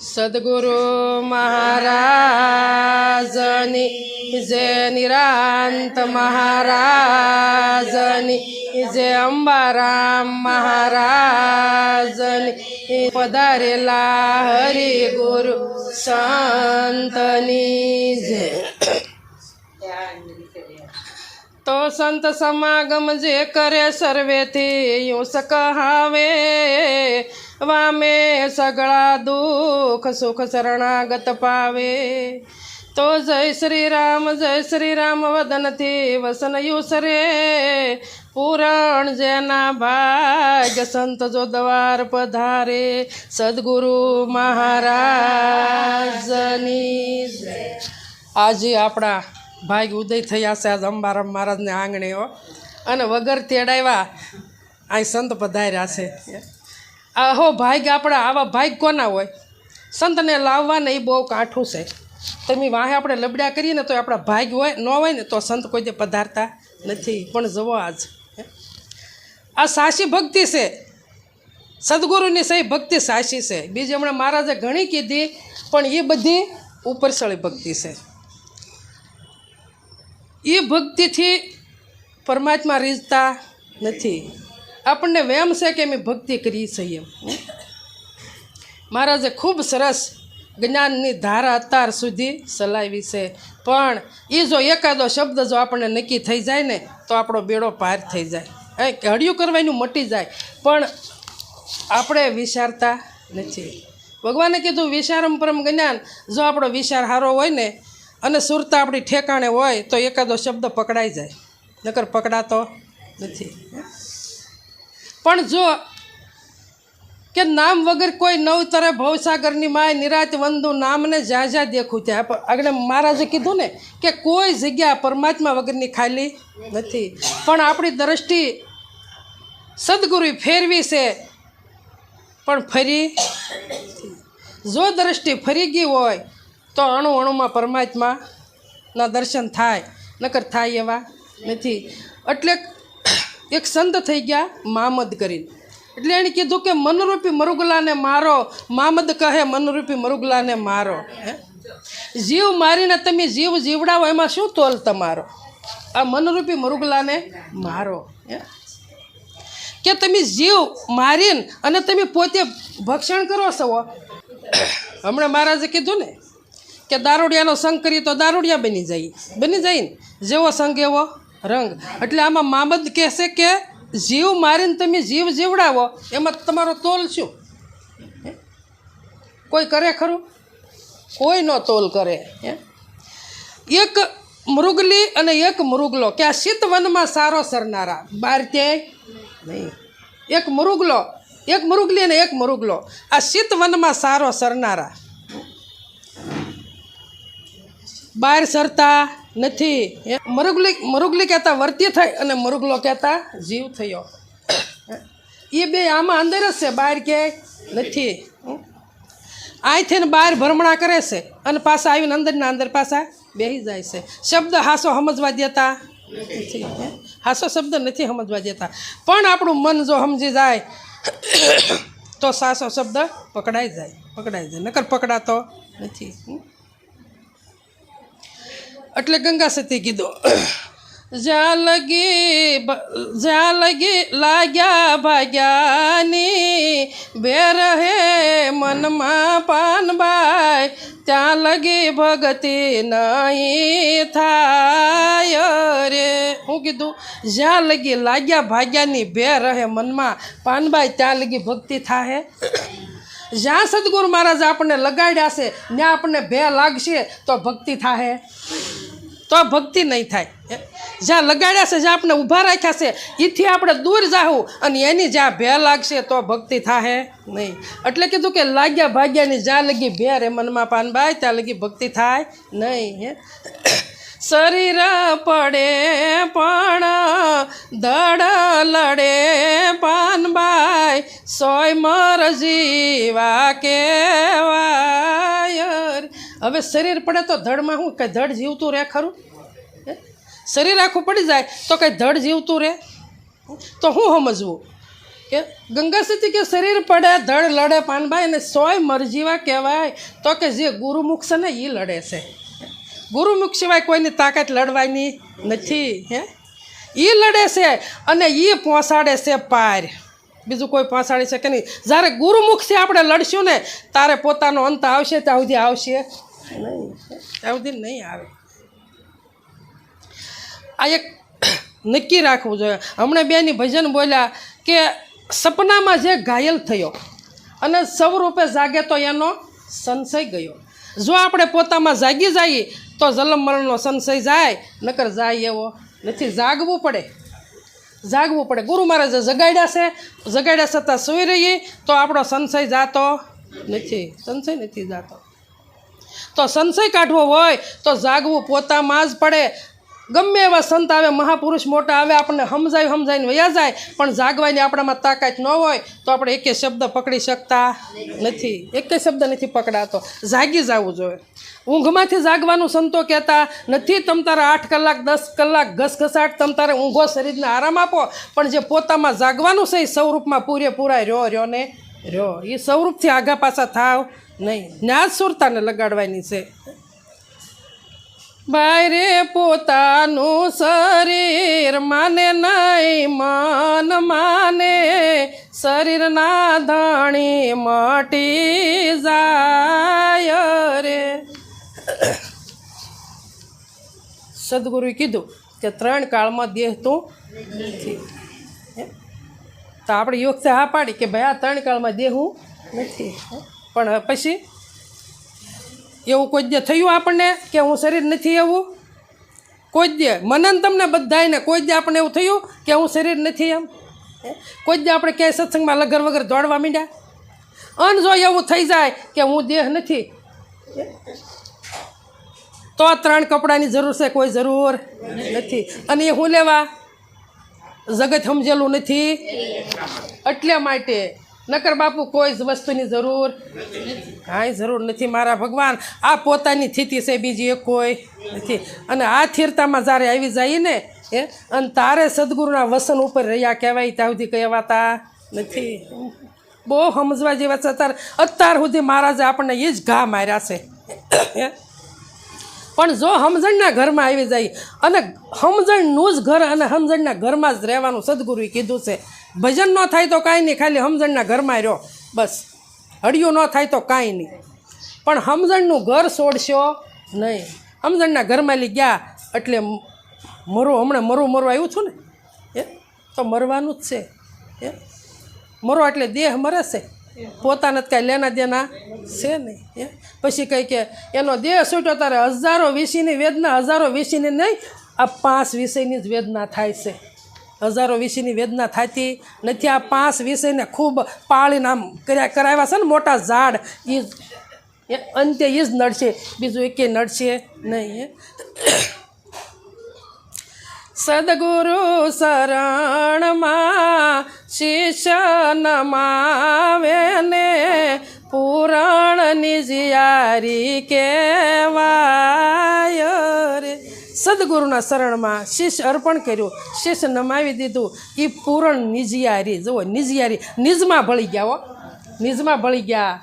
સદગુરુ મહારાજની જય નિરાંત મહારાજની જય અંબારામ મહારાજની પધારેલા હરિ ગુરુ સંતની જય તો સંત સમાગમ જે કરે સર્વેથી યું સકહાવે. વામે સગળા દુઃખ સુખ શરણાગત પાવે. તો જય શ્રી રામ જય શ્રી રામ વદનથી વસન યુસરે. પુરાણ જેના ભાગ્ય સંત જો દ્વાર પધારે. સદગુરુ મહારાજની આજે આપણા ભાઈ ઉદય થયા છે આજ અંબારામ મહારાજને આંગણે, હો. અને વગર તેડાવ્યા અહીં સંત પધાર્યા છે. આહો ભાગ આપણા આવા ભાગ કોના હોય? સંતને લાવવાને એ બહુ કાઠું છે. તમે વાહે આપણે લબડ્યા કરીએ ને તો આપણા ભાગ હોય, ન હોય ને તો સંત કોઈ દે પધારતા નથી. પણ જવો આજ આ સાસી ભક્તિ છે. સદગુરુની સહી ભક્તિ સાચી છે. બીજી હમણાં મહારાજે ઘણી કીધી, પણ એ બધી ઉપરસળી ભક્તિ છે. એ ભક્તિથી પરમાત્મા રીઝતા નથી. આપણને વેમ છે કે અમે ભક્તિ કરી છે એમ મહારાજે ખૂબ સરસ જ્ઞાનની ધારા અત્યાર સુધી ચલાવી છે. પણ એ જો એકાદો શબ્દ જો આપણને નક્કી થઈ જાય ને, તો આપણો બેડો પાર થઈ જાય. એ હળિયું કરવાનું મટી જાય. પણ આપણે વિચારતા નથી. ભગવાને કીધું વિચારમ પરમ જ્ઞાન. જો આપણો વિચાર સારો હોય ને અને સુરતા આપણી ઠેકાણે હોય તો એકાદો શબ્દ પકડાઈ જાય. નકર પકડાતો નથી. પણ જો કે નામ વગર કોઈ નવતરે ભવસાગરની માય નિરાત વંદુ નામને જ્યાં જ્યાં દેખું ત્યાં. આગળ મહારાજે કીધું ને કે કોઈ જગ્યા પરમાત્મા વગરની ખાલી નથી. પણ આપણી દ્રષ્ટિ સદગુરુ ફેરવી છે, પણ ફરી જો દ્રષ્ટિ ફરી ગઈ હોય તો અણુ અણુમાં પરમાત્માના દર્શન થાય, નકર થાય એવા નથી. એટલે એક સંત થઈ ગયા મામદ કરીને. એટલે એણે કીધું કે, મનરૂપી મરુગલાને મારો, મામદ કહે, મનરૂપી મરુગલાને મારો. હે? જીવ મારીને તમે જીવ જીવડાવો, એમાં શું તોલ તમારો? આ મનરૂપી મરુગલાને મારો. કે તમે જીવ મારીને અને તમે પોતે ભક્ષણ કરો છો? હમણાં મહારાજે કીધું ને કે દારૂડિયાનો સંગ કરીએ તો દારૂડિયા બની જાય. બની જાય ને? જેવો સંગ એવો રંગ. એટલે આમાં મામદ કહેશે કે જીવ મારીને તમે જીવ જીવડાવો. એમાં તમારો તોલ શું? કોઈ કરે ખરું? કોઈ નો તોલ કરે એક મૃગલી અને એક મૃગલો. કે આ શીતવનમાં સારો સરનારા. બાર ક્યાંય નહીં. એક મૃગલો, એક મૃગલી અને એક મૃગલો. આ શીતવનમાં સારો સરનારા. બહાર સરતા નથી. મરુગલી મરુગલી કહેતા વર્ત્ય થઈ અને મરુગલો કહેતા જીવ થયો. એ બે આમાં અંદર જ છે બહાર ક્યાંય નથી. અહીંથી બહાર ભરમણા કરે છે અને પાછા આવીને અંદરના અંદર પાછા બેસી જાય છે. શબ્દ હાસો સમજવા દેતા નથી. હાસો શબ્દ નથી સમજવા દેતા. પણ આપણું મન જો સમજી જાય, તો સાસો શબ્દ પકડાઈ જાય પકડાઈ જાય. નકર પકડાતો નથી? એટલે ગંગા સતી કીધું જ્યાં લગી બ- જ્યાં લગી લાગ્યા ભાગ્યાની, બે રહે મનમાં પાનબાઈ ત્યાં લગી ભગતિ નહીં થાય રે. હું કીધું જ્યાં લગી લાગ્યા ભાગ્યાની, બે રહે મનમાં પાનબાઈ ત્યાં લગી ભક્તિ થાય જ્યાં સદગુરુ મહારાજ, આપણને લગાડ્યા છે ત્યાં આપણને ભે લાગશે તો ભક્તિ થાય તો ભક્તિ નહીં થાય હે? જ્યાં લગાડ્યા છે, જ્યાં આપણે ઊભા રાખ્યા છે એથી આપણે દૂર જાવું અને એની જ્યાં ભે લાગશે તો ભક્તિ થાય નહીં એટલે કીધું કે લાગ્યા ભાગ્યાની જ્યાં લગી ભે રે મનમાં પાનબાઈ ત્યાં લગી ભક્તિ થાય નહીં, હે શરીર પડે પણ દડ લડે પાનબાઈ સોય મર જીવા કેવાય રે. હવે શરીર પડે તો ધડમાં શું? કંઈ ધડ જીવતું રહે ખરું? શરીર આખું પડી જાય તો કંઈ ધડ જીવતું રહે? તો શું સમજવું? કે ગંગા સતી કે શરીર પડે, ધડ લડે પાનભાઈ અને સોય મરજીવા કહેવાય તો કે જે ગુરુમુખ છે ને એ લડે છે. ગુરુમુખ સિવાય કોઈની તાકાત લડવાની નથી, હે? એ લડે છે અને એ પહોંચાડે છે પાર. બીજું કોઈ પહોંચાડી શકે નહીં? જ્યારે ગુરુમુખથી આપણે લડશું ને તારે પોતાનો અંત આવશે, ત્યાં સુધી આવશે. નહીં ત્યાં સુધી નહીં આવે. આ એક નક્કી રાખવું જોઈએ. હમણાં બેની ભજન બોલ્યા કે સપનામાં જે ઘાયલ થયો અને સ્વરૂપે જાગે તો એનો સંશય ગયો. જો આપણે પોતામાં જાગી જઈએ તો જલમ મરણનો સંશય જાય, નકર જાય એવો નથી. જાગવું પડે. જાગવું પડે. ગુરુ મહારાજે જગાડ્યા છે. જગાડ્યા છતાં સુઈ રહીએ તો આપણો સંશય જાતો નથી. સંશય નથી જાતો. તો સંશય કાઢવો હોય તો જાગવું પોતામાં જ પડે. ગમે એવા સંત આવે, મહાપુરુષ મોટા આવે, આપણને સમજાવી સમજાવીને વયા જાય, પણ જાગવાની આપણામાં તાકાત ન હોય, તો આપણે એકે શબ્દ પકડી શકતા નથી. એકે શબ્દ નથી પકડાતો. જાગી જવું જોઈએ. ઊંઘમાંથી જાગવાનું સંતો કહેતા નથી, તમ તારે આઠ કલાક, દસ કલાક ઘસઘસાટ, તમ તારે ઊંઘો શરીરને આરામ આપો. પણ જે પોતામાં જાગવાનું છે, એ સ્વરૂપમાં પૂરેપૂરા રહ્યો રહ્યો ને રહ્યો. એ સ્વરૂપથી આગા પાછા થાવ નહીં. ન્યાજ સુરતાને લગાડવાની છે. બાયરે પોતાનું શરીર માને નહીં, મન માને. શરીરના ધણી મટી જાય રે. સદગુરુએ કીધું કે ત્રણ કાળમાં દેહ તું નથી? તો આપણે યોગથી હા પાડી કે ભાઈ આ ત્રણ કાળમાં દેહ હું નથી. પણ પછી એવું કોઈ દે થયું આપણને કે હું શરીર નથી એવું? કોઈ દે. મનન તમને બધાયને કોઈ દે આપણને એવું થયું કે હું શરીર નથી એમ? કોઈ દે આપણે ક્યાંય સત્સંગમાં લગર વગર દોડવા માંડ્યા? અન જો એવું થઈ જાય કે હું દેહ નથી. તો આ ત્રણ કપડાની જરૂર છે? કોઈ જરૂર નથી. અને એ હું લેવા? જગત સમજેલું નથી. એટલે માટે નકર બાપુ કોઈ જ વસ્તુની જરૂર કાંઈ જરૂર નથી. મારા ભગવાન, આ પોતાની સ્થિતિ છે, બીજી કોઈ નથી. અને આ સ્થિરતામાં જ્યારે આવી જાય ને એ અને તારે સદગુરુના વસન ઉપર રહ્યા કહેવાય, ત્યાં સુધી કહેવાતા નથી. બહુ સમજવા જેવા છે. અત્યારે અત્યાર સુધી મહારાજે આપણને એ જ ઘા માર્યા છે. હે? પણ જો સમજણના ઘરમાં આવી જાય અને સમજણનું જ ઘર અને સમજણના ઘરમાં જ રહેવાનું સદગુરુએ કીધું છે. ભજન ન થાય તો કાંઈ નહીં, ખાલી સમજણના ઘરમાં રહ્યો. બસ. હડિયું ન થાય તો કાંઈ નહીં. પણ સમજણનું ઘર છોડશો નહીં. સમજણના ઘરમાં લઈ ગયા એટલે મરો હમણાં મરું મરવા આવ્યું છું ને? એ તો મરવાનું જ છે. એ મરો એટલે દેહ મરે છે. પોતાને કાંઈ લેના દેના છે નહીં પછી કંઈ કે એનો દેહ છૂટ્યો ત્યારે હજારો વિષયની વેદના, હજારો વિષયની નહીં, આ પાંચ વિષયની જ વેદના થાય છે. હજારો વિષયની વેદના થતી નથી, આ પાંચ વિષયને ખૂબ પાળીને આમ કર્યા કરાવ્યા છે ને મોટા ઝાડ એ અંતે એ જ નડશે, બીજું એકે નડશે નહીં હે સદગુરુ શરણમાં શિષ્ય નમાવે ને પુરાણની જિયારી કેવાય રે સદગુરુના શરણમાં શીશ અર્પણ કર્યું શીશ નમાવી દીધું એ પૂરણ નિજિયારી જુઓ નિજિયારી નિજમાં ભળી ગયા હો નિજમાં ભળી ગયા હે?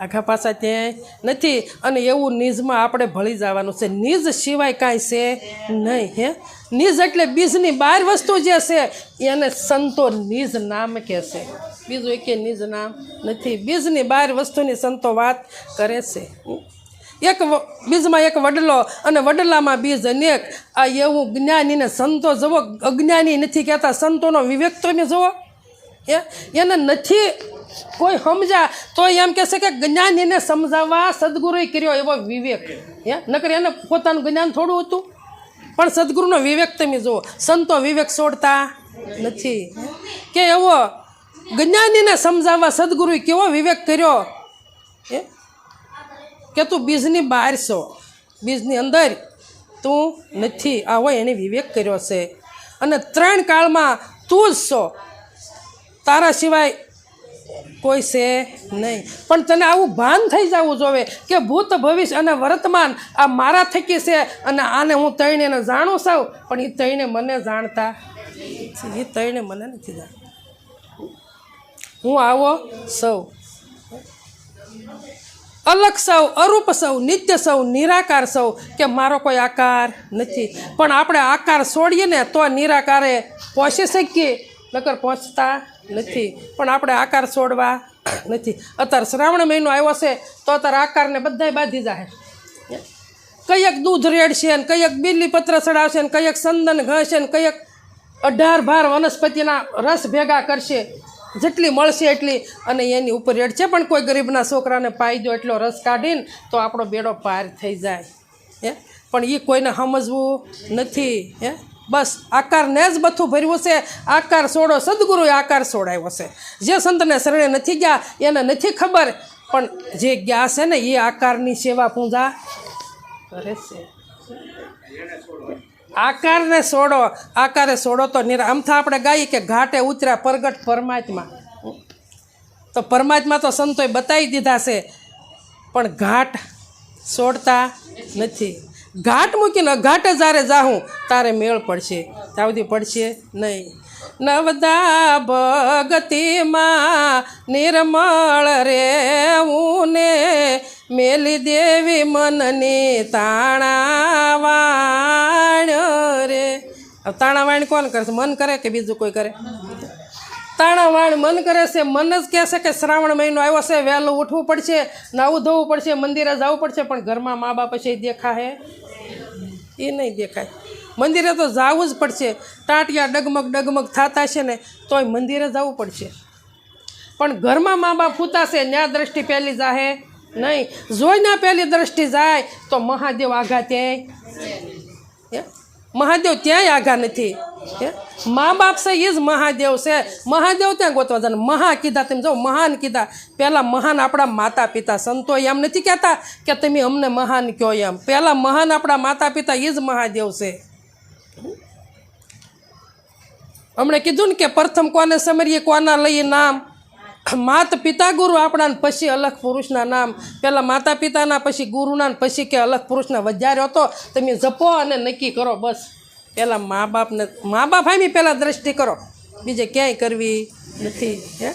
આખા પાછા ત્યાં નથી. અને એવું નિઝમાં આપણે ભળી જવાનું છે. નિઝ સિવાય કાંઈ છે નહીં, હે? નિઝ એટલે બીજની બાર વસ્તુ જે છે, એને સંતો નિઝ નામ કહે છે. બીજું એકે નિજ નામ નથી. બીજની બાર વસ્તુની સંતો વાત કરે છે. એક બીજમાં એક વડલો અને વડલામાં બીજ અનેક. આ એવું જ્ઞાનીને સંતો જવો અજ્ઞાની નથી કહેતા. સંતોનો વિવેક તો એને જુઓ. એ એને નથી કોઈ સમજા તો એમ કહેશે કે જ્ઞાનીને સમજાવવા સદગુરુએ કર્યો એવો વિવેક. હે? નકર એને પોતાનું જ્ઞાન થોડું હતું. પણ સદગુરુનો વિવેક તમે જુઓ. સંતો વિવેક છોડતા નથી. કે એવો જ્ઞાનીને સમજાવવા સદગુરુએ કેવો વિવેક કર્યો? એ કે તું બીજની બહાર છો. બીજની અંદર તું નથી. આવો એને વિવેક કર્યો છે. અને ત્રણ કાળમાં તું જ છો. તારા સિવાય કોઈ છે નહીં. પણ તને આવું ભાન થઈ જવું જોવે કે ભૂત ભવિષ્ય અને વર્તમાન આ મારા થકી છે અને આને હું તૈણેને જાણું છું, પણ એ તૈણે મને જાણતા એ તૈણે મને નથી જાણતા. હું આવો સૌ. અલગ સૌ, અરૂપ સૌ, નિત્ય સૌ, નિરાકાર સૌ કે મારો કોઈ આકાર નથી. પણ આપણે આકાર છોડીએ ને તો નિરાકારે પહોંચી શકીએ નકર પહોંચતા નથી. પણ આપણે આકાર છોડવા નથી. અત્યારે શ્રાવણ મહિનો આવ્યો છે, તો અત્યારે આકારને બધાય બાંધી જાય કયક દૂધ રેડશે ને કયક બીલી પત્ર ચડાવશે ને કયક સંદન ઘસે ને કયક અઢાર ભાર વનસ્પતિના રસ ભેગા કરશે. જેટલી મળશે એટલી. અને એની ઉપર રેડશે પણ કોઈ ગરીબના છોકરાને પાઈ દો એટલો રસ કાઢીને, તો આપણો બેડો પાર થઈ જાય. હે? પણ એ કોઈને સમજવું નથી. હે? બસ, આકારને જ બધું ભર્યું છે. આકાર છોડો સદગુરુએ આકાર સોડાયો છે. જે સંતને શરણે નથી ગયા, એને નથી ખબર, પણ જે ગયા છે ને, એ આકારની સેવા પૂજા કરે છે. આકારને છોડો આકારે છોડો તો નિરા આમથા આપણે ગાઈએ કે ઘાટે ઉતર્યા પ્રગટ પરમાત્મા. તો પરમાત્મા તો સંતોએ બતાવી દીધા છે, પણ ઘાટ છોડતા નથી. ઘાટ મૂકીને ઘાટે જ્યારે જાઉં તારે મેળ પડશે. ત્યાં સુધી પડશે નહીં. નવદા ભગતિમાં નિર્મળ રેવું ને મેલી દેવી મનની તાણાવાણ રે. તાણાવાણ કોણ કરે મન કરે કે બીજું કોઈ કરે? તાણાવાણ મન કરે છે, મન જ કહે છે કે શ્રાવણ મહિનો આવ્યો છે, વહેલું ઉઠવું પડશે નાવું ધોવું પડશે, મંદિરે જવું પડશે, પણ ઘરમાં મા બાપ છે દેખાય એ નહીં દેખાય. મંદિરે તો જવું જ પડશે. ટાંટિયા ડગમગ ડગમગ થતા છે ને, તોય મંદિરે જવું પડશે. પણ ઘરમાં મા બાપ ફૂતાશે ન્યા દ્રષ્ટિ પહેલી જાહે નહીં. જોઈને પહેલી દ્રષ્ટિ જાય, તો મહાદેવ આઘાતે હે? મહાદેવ ત્યાંય આઘા નથી. મા બાપ છે એ જ મહાદેવ છે. મહાદેવ ત્યાં ગોતવા જાય મહા કીધા તમે જો, મહાન કીધા. પહેલાં મહાન આપણા માતા પિતા સંતો એમ નથી કહેતા કે તમે અમને મહાન કહો એમ. પહેલાં મહાન આપણા માતા પિતા એ જ મહાદેવ છે. હમણે કીધું ને કે પ્રથમ કોને સમરીએ, કોના લઈએ નામ? માત પિતા ગુરુ આપણા પછી અલગ પુરુષના નામ પહેલાં માતા પિતાના પછી ગુરુના પછી કે અલગ પુરુષના વજાર્યો હતો તમે જપો અને નક્કી કરો બસ. પહેલાં મા બાપને, મા બાપ આમી પહેલાં દ્રષ્ટિ કરો. બીજે ક્યાંય કરવી નથી, હે?